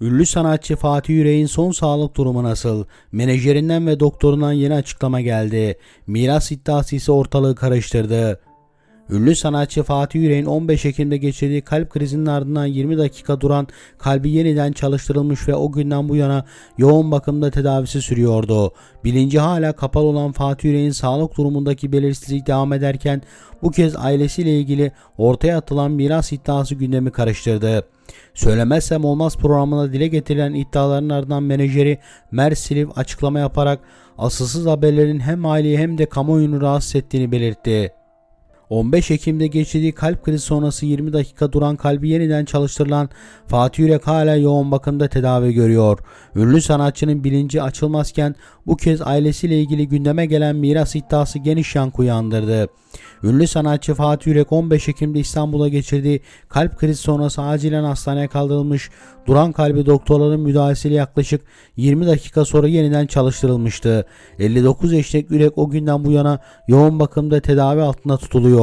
Ünlü sanatçı Fatih Yüreğin son sağlık durumu nasıl? Menajerinden ve doktorundan yeni açıklama geldi. Miras iddiası ise ortalığı karıştırdı. Ünlü sanatçı Fatih Yüreğin 15 Ekim'de geçirdiği kalp krizinin ardından 20 dakika duran kalbi yeniden çalıştırılmış ve o günden bu yana yoğun bakımda tedavisi sürüyordu. Bilinci hala kapalı olan Fatih Yüreğin sağlık durumundaki belirsizlik devam ederken bu kez ailesiyle ilgili ortaya atılan miras iddiası gündemi karıştırdı. Söylemezsem olmaz programında dile getirilen iddiaların ardından menajeri Mersiliv açıklama yaparak asılsız haberlerin hem aileyi hem de kamuoyunu rahatsız ettiğini belirtti. 15 Ekim'de geçirdiği kalp krizi sonrası 20 dakika duran kalbi yeniden çalıştırılan Fatih Yürek hala yoğun bakımda tedavi görüyor. Ünlü sanatçının bilinci açılmazken bu kez ailesiyle ilgili gündeme gelen miras iddiası geniş yankı uyandırdı. Ünlü sanatçı Fatih Yürek 15 Ekim'de İstanbul'a geçirdiği kalp krizi sonrası acilen hastaneye kaldırılmış. Duran kalbi doktorların müdahalesiyle yaklaşık 20 dakika sonra yeniden çalıştırılmıştı. 59 yaşındaki Yürek o günden bu yana yoğun bakımda tedavi altında tutuluyor.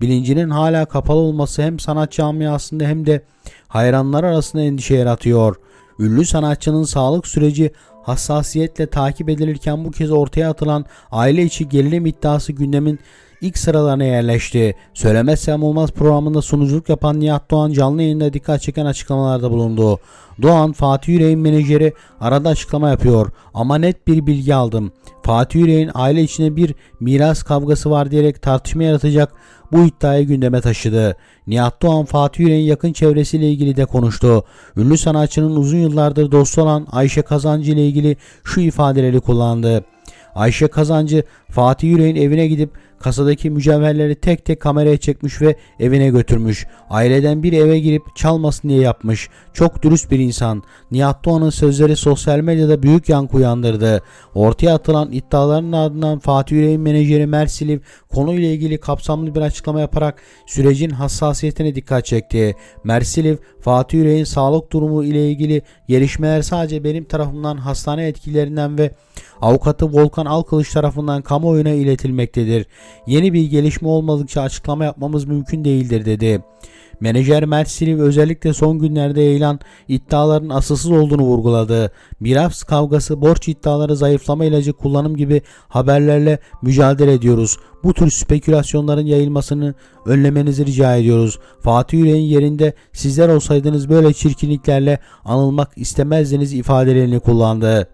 Bilincinin hala kapalı olması hem sanat camiasında hem de hayranlar arasında endişe yaratıyor. Ünlü sanatçının sağlık süreci hassasiyetle takip edilirken bu kez ortaya atılan aile içi gerilim iddiası gündemin ilk sıralarına yerleşti. Söylemezsem olmaz programında sunuculuk yapan Nihat Doğan canlı yayında dikkat çeken açıklamalarda bulundu. Doğan Fatih Yüreğin menajeri arada açıklama yapıyor ama net bir bilgi aldım. Fatih Yüreğin aile içinde bir miras kavgası var diyerek tartışma yaratacak bu iddiayı gündeme taşıdı. Nihat Doğan Fatih Yüreğin yakın çevresiyle ilgili de konuştu. Ünlü sanatçının uzun yıllardır dostu olan Ayşe Kazancı ile ilgili şu ifadeleri kullandı. Ayşe Kazancı Fatih Yüreğin evine gidip kasadaki mücevherleri tek tek kameraya çekmiş ve evine götürmüş. Aileden bir eve girip çalmasın diye yapmış. Çok dürüst bir insan. Nihat Doğan'ın sözleri sosyal medyada büyük yankı uyandırdı. Ortaya atılan iddiaların ardından Fatih Yüreğin menajeri Mersiliv konuyla ilgili kapsamlı bir açıklama yaparak sürecin hassasiyetine dikkat çekti. Mersiliv, Fatih Yüreğin sağlık durumu ile ilgili gelişmeler sadece benim tarafımdan hastane etkilerinden ve avukatı Volkan Alkılıç tarafından kamuoyuna iletilmektedir. Yeni bir gelişme olmadıkça açıklama yapmamız mümkün değildir dedi. Menajer Mert Siliv özellikle son günlerde yayılan iddiaların asılsız olduğunu vurguladı. Miras kavgası, borç iddiaları, zayıflama ilacı kullanım gibi haberlerle mücadele ediyoruz. Bu tür spekülasyonların yayılmasını önlemenizi rica ediyoruz. Fatih Yüreğin yerinde sizler olsaydınız böyle çirkinliklerle anılmak istemezdiniz ifadelerini kullandı.